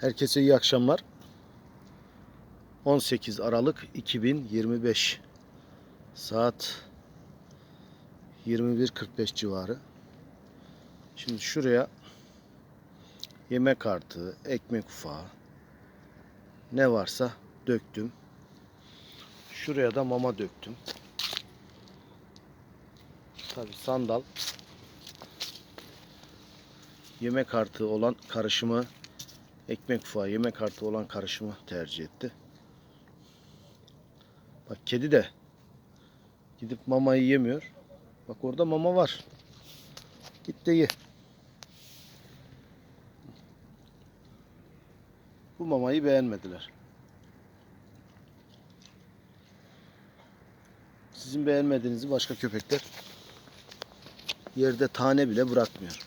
Herkese iyi akşamlar. 18 Aralık 2025 saat 21.45 civarı. Şimdi şuraya yemek artığı, ekmek ufağı ne varsa döktüm. Şuraya da mama döktüm. Tabi sandal yemek artığı olan karışımı ekmek ufağı yemek artığı olan karışımı tercih etti. Bak kedi de gidip mamayı yemiyor. Bak orada mama var. Git de ye. Bu mamayı beğenmediler. Sizin beğenmediğinizi başka köpekler yerde tane bile bırakmıyor.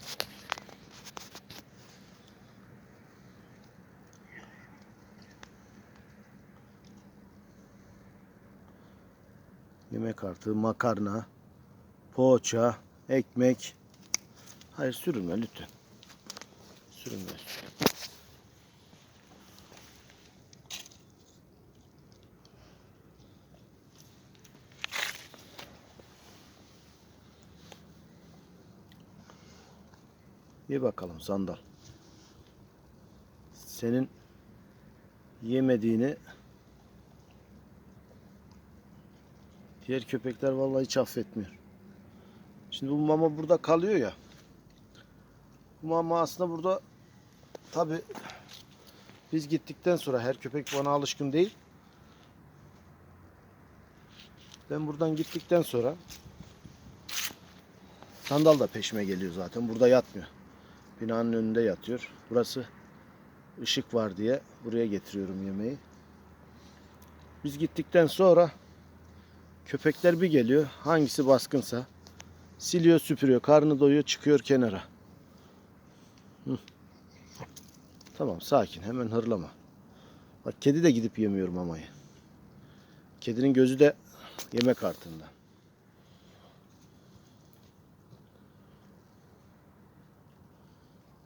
Yemek artığı, makarna, poğaça, ekmek. Hayır sürünme lütfen. Sürünme. Ye bakalım sandal. Senin yemediğini diğer köpekler vallahi hiç affetmiyor. Şimdi bu mama burada kalıyor ya. Bu mama aslında burada tabi biz gittikten sonra her köpek bana alışkın değil. Ben buradan gittikten sonra sandal da peşime geliyor zaten. Burada yatmıyor. Binanın önünde yatıyor. Burası ışık var diye buraya getiriyorum yemeği. Biz gittikten sonra köpekler bir geliyor. Hangisi baskınsa siliyor, süpürüyor, karnı doyuyor, çıkıyor kenara. Hı. Tamam, sakin. Hemen hırlama. Bak kedi de gidip yemiyor mamayı. Kedinin gözü de yemek artıında.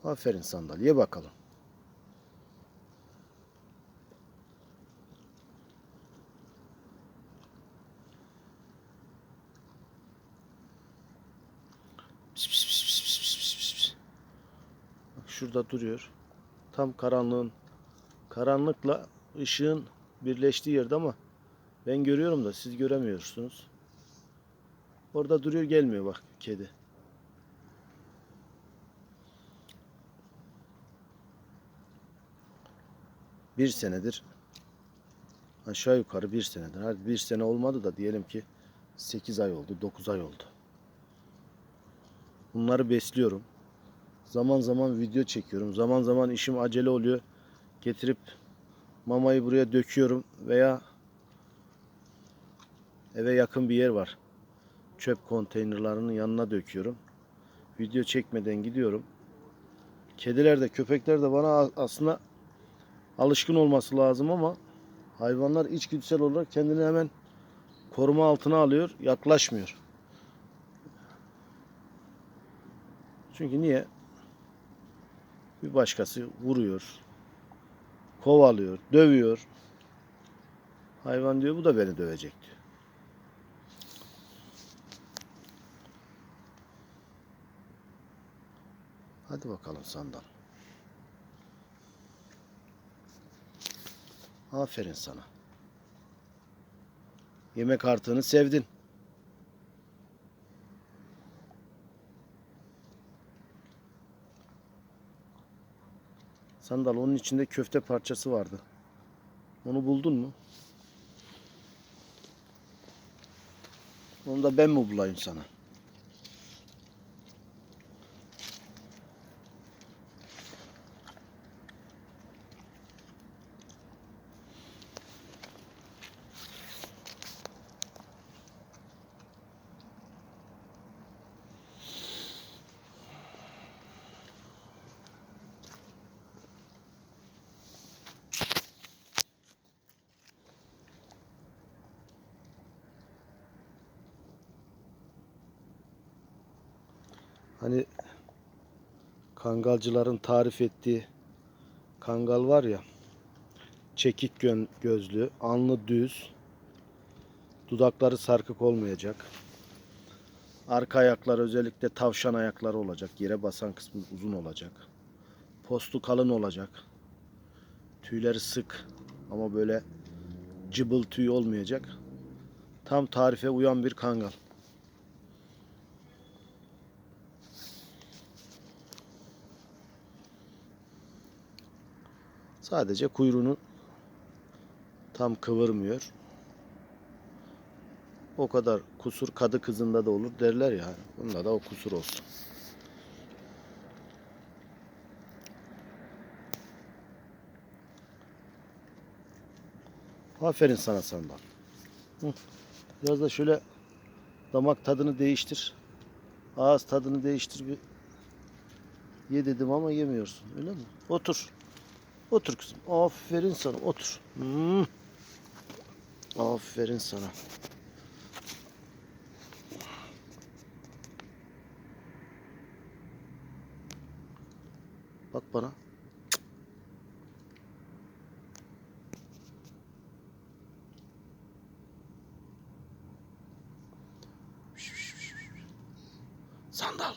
Aferin sandal. Ye bakalım. Pis, pis, pis, pis, pis, pis, pis, pis. Bak şurada duruyor. Tam karanlığın karanlıkla ışığın birleştiği yerde ama ben görüyorum da siz göremiyorsunuz. Orada duruyor gelmiyor bak kedi. bir senedir aşağı yukarı bir senedir. Hadi bir sene olmadı da diyelim ki 8 ay oldu, 9 ay oldu. Bunları besliyorum. Zaman zaman video çekiyorum. Zaman zaman işim acele oluyor. Getirip mamayı buraya döküyorum veya eve yakın bir yer var. Çöp konteynerlarının yanına döküyorum. Video çekmeden gidiyorum. Kediler de köpekler de bana aslında alışkın olması lazım ama hayvanlar içgüdüsel olarak kendini hemen koruma altına alıyor, yaklaşmıyor. Çünkü niye? Bir başkası vuruyor, kovalıyor, dövüyor. Hayvan diyor bu da beni dövecek diyor. Hadi bakalım sandal. Aferin sana. Yemek artığını sevdin. Sandal onun içinde köfte parçası vardı. Onu buldun mu? Onu da ben mi bulayım sana? Kangalcıların tarif ettiği Kangal var ya. Çekik gözlü, alnı düz. Dudakları sarkık olmayacak. Arka ayakları özellikle tavşan ayakları olacak. Yere basan kısmı uzun olacak. Postu kalın olacak. Tüyleri sık ama böyle cıbıl tüy olmayacak. Tam tarife uyan bir kangal. Sadece kuyruğunu tam kıvırmıyor. O kadar kusur kadı kızında da olur derler ya. Bunda da o kusur olsun. Aferin sana sandal. Biraz da şöyle damak tadını değiştir. Ağız tadını değiştir bir. Ye dedim ama yemiyorsun. Öyle mi? Otur. Otur kızım. Aferin sana. Otur. Hmm. Aferin sana. Bak bana. Sandal.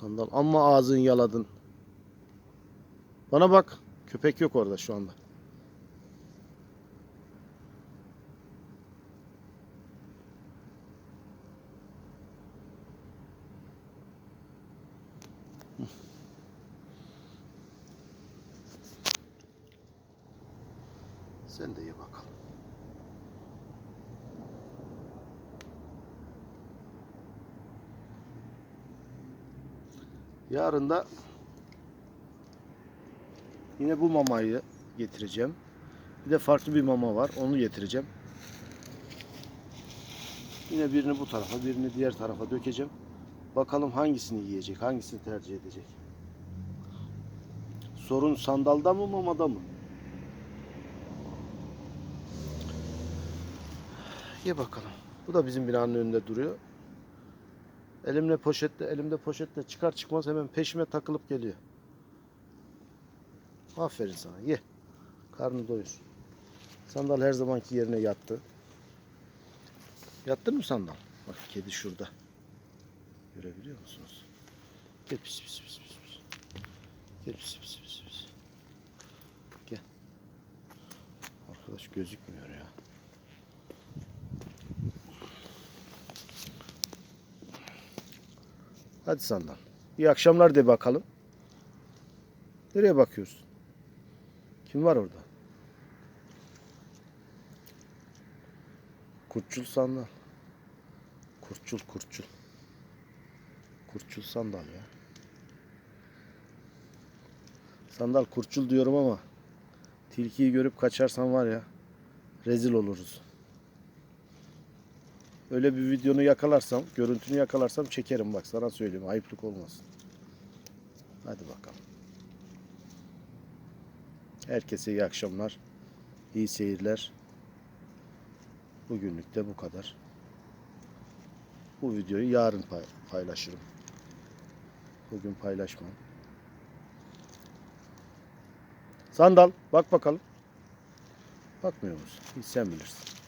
Sandal ama ağzını yaladın. Bana bak. Köpek yok orada şu anda. Sen de ye bakalım. Yarın da yine bu mamayı getireceğim. Bir de farklı bir mama var. Onu getireceğim. Yine birini bu tarafa, birini diğer tarafa dökeceğim. Bakalım hangisini yiyecek, hangisini tercih edecek. Sorun sandalda mı, mamada mı? Ye bakalım. Bu da bizim binanın önünde duruyor. Elimle poşetle, elimde poşetle çıkar çıkmaz hemen peşime takılıp geliyor. Aferin sana. Ye. Karnı doyur. Sandal her zamanki yerine yattı. Yattın mı sandal? Bak kedi şurada. Görebiliyor musunuz? Gel pis pis pis pis. pis. Gel pis pis pis pis. Gel. Arkadaş gözükmüyor ya. Hadi sandal. İyi akşamlar de bakalım. Nereye bakıyorsun? Kim var orada? Kurtçul sandal. Kurtçul kurtçul. Kurtçul sandal ya. Sandal kurtçul diyorum ama tilkiyi görüp kaçarsan var ya rezil oluruz. Öyle bir videonu yakalarsam, görüntünü yakalarsam çekerim bak sana söyleyeyim. Ayıplık olmasın. Hadi bakalım. Herkese iyi akşamlar. iyi seyirler. Bugünlük de bu kadar. Bu videoyu yarın pay- paylaşırım. Bugün paylaşmam. Sandal bak bakalım. Bakmıyor musun? Hiç sen bilirsin.